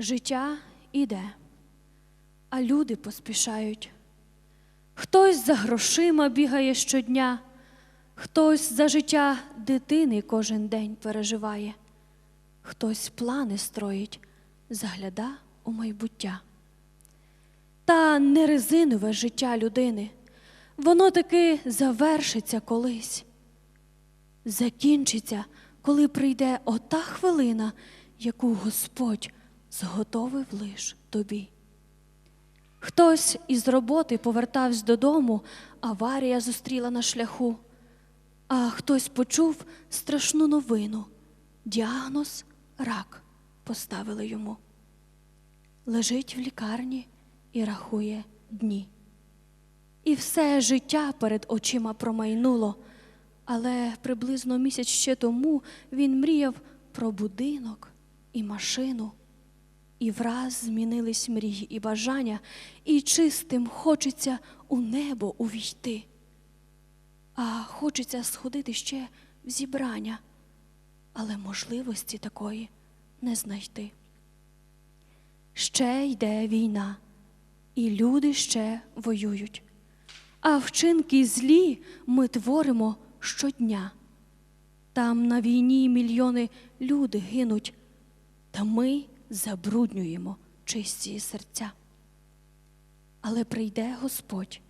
Життя іде, а люди поспішають. Хтось за грошима бігає щодня, хтось за життя дитини кожен день переживає, хтось плани строїть, загляда у майбуття. Та не резинове життя людини, воно таки завершиться колись. Закінчиться, коли прийде ота хвилина, яку Господь зготовив лиш тобі. Хтось із роботи повертався додому, аварія зустріла на шляху, а хтось почув страшну новину. Діагноз рак поставили йому. Лежить в лікарні і рахує дні. І все життя перед очима промайнуло, але приблизно місяць ще тому він мріяв про будинок і машину. І враз змінились мрії і бажання, і чистим хочеться у небо увійти. А хочеться сходити ще в зібрання, але можливості такої не знайти. Ще йде війна, і люди ще воюють. А вчинки злі ми творимо щодня. Там на війні мільйони люди гинуть, та ми забруднюємо чисті серця. Але прийде Господь,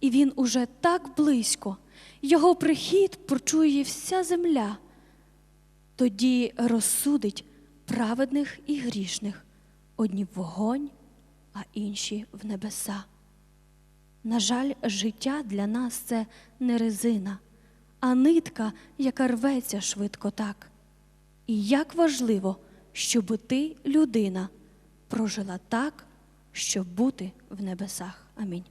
і Він уже так близько, Його прихід почує вся земля, тоді розсудить праведних і грішних, одні в вогонь, а інші в небеса. На жаль, життя для нас це не резина, а нитка, яка рветься швидко так. І як важливо, щоб ти, людина, прожила так, щоб бути в небесах. Амінь.